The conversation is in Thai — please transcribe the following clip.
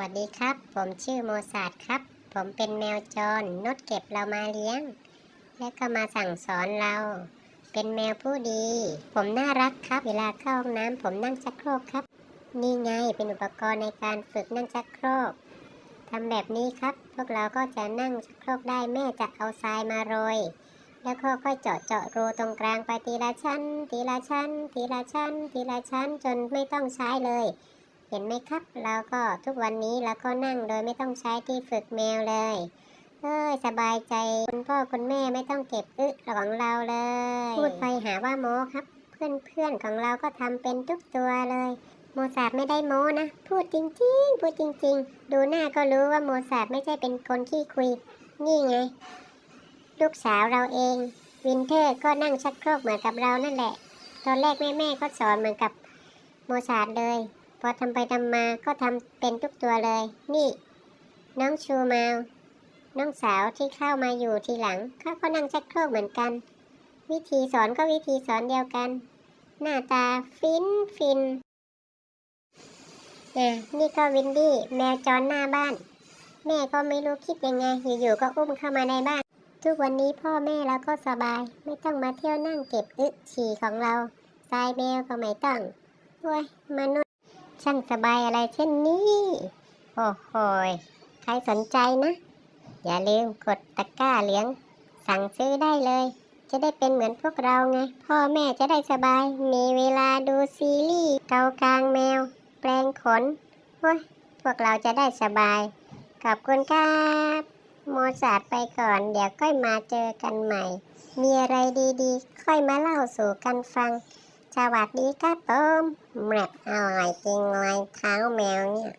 วัสดีครับ ผมชื่อโมซาดครับ ผมเป็นแมวจรนดเก็บเรามาเลี้ยง และก็มาสั่งสอนเรา เป็นแมวผู้ดี ผมน่ารักครับ เวลาเข้าห้องน้ำผมนั่งชักโครกครับ นี่ไงเป็นอุปกรณ์ในการฝึกนั่งชักโครกทำแบบนี้ครับ พวกเราก็จะนั่งชักโครกได้แม่จะเอาทรายมาโรย แล้วก็ค่อยเจาะเจาะรูตรงกลางไปทีละชั้น ทีละชั้น ทีละชั้น ทีละชั้นจนไม่ต้องใช้เลย เห็นไหมครับเราก็ทุกวันนี้เราก็นั่งโดยไม่ต้องใช้ที่ฝึกแมวเลย เอ้ยสบายใจคุณพ่อคุณแม่ไม่ต้องเก็บอึของเราเลย พูดไปหาว่าโม้ครับ เพื่อนเพื่อนๆของเราก็ทำเป็นทุกตัวเลย โมซาร์ทไม่ได้โม้นะ พูดจริงๆ พูดจริง ๆ ดูหน้าก็รู้ว่าโมซาร์ทไม่ใช่เป็นคนขี้คุย นี่ไง ลูกสาวเราเอง วินเทอร์ก็นั่งชักโครกเหมือนกับเรานั่นแหละ ตอนแรกแม่ๆก็สอนเหมือนกับโมซาร์ทเลย พอทำไปทำมาก็ทำเป็นทุกตัวเลย นี่ น้องชูมาวน้องสาวที่เข้ามาอยู่ทีหลังเขาก็นั่งชักโครกเหมือนกัน วิธีสอนก็วิธีสอนเดียวกัน หน้าตาฟินฟินอะนี่ก็วินดี้แมวจรหน้าบ้าน แม่ก็ไม่รู้คิดยังไงอยู่ๆก็อุ้มเข้ามาในบ้าน ทุกวันนี้พ่อแม่เราก็สบาย ไม่ต้องมาเที่ยวนั่งเก็บอึฉี่ของเราทรายแมวก็ไม่ต้องโอ้ยมนุษย์ ช่างสบายอะไรเช่นนี้ โอ้โหใครสนใจนะ อย่าลืมกดตะกร้าเหลือง สั่งซื้อได้เลย จะได้เป็นเหมือนพวกเราไง พ่อแม่จะได้สบาย มีเวลาดูซีรีส์เกากลางแมว แปลงขนโอ้ยพวกเราจะได้สบาย ขอบคุณครับโมซาดไปก่อน เดี๋ยวค่อยมาเจอกันใหม่ มีอะไรดีๆ ค่อยมาเล่าสู่กันฟัง สวัสดีครับผมแมปอร่อยจริงเลยเท้าแมวเนี่ย